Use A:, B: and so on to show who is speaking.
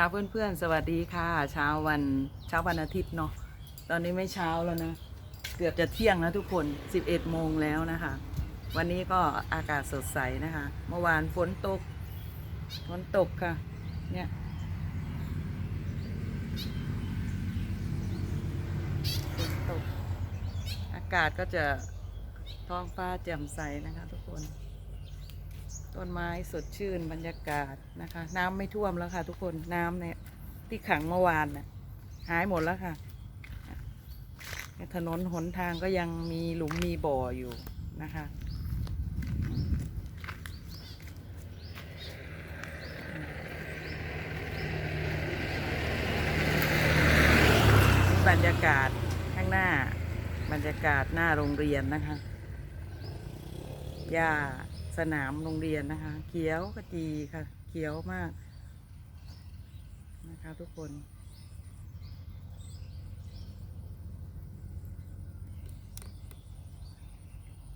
A: ค่ะเพื่อนๆ สวัสดีค่ะ เช้าวันเช้าวันอาทิตย์เนาะตอนนี้ไม่เช้าแล้วนะ เกือบจะเที่ยงแล้วทุกคน 11 โมงแล้วนะคะ วันนี้ก็อากาศสดใสนะคะ เมื่อวานฝนตกฝนตกค่ะ เนี่ยฝนตก อากาศก็จะท้องฟ้าแจ่มใสนะคะทุกคน ต้นไม้สดชื่นบรรยากาศนะคะ น้ำไม่ท่วมแล้วค่ะ ทุกคนน้ำเนี่ยที่ขังเมื่อวานน่ะหายหมดแล้วค่ะ ถนนหนทางก็ยังมีหลุมมีบ่ออยู่นะคะบรรยากาศข้างหน้า บรรยากาศหน้าโรงเรียนนะคะหญ้า สนามโรงเรียนนะคะ เขียวขจีค่ะ เขียวมากนะคะทุกคน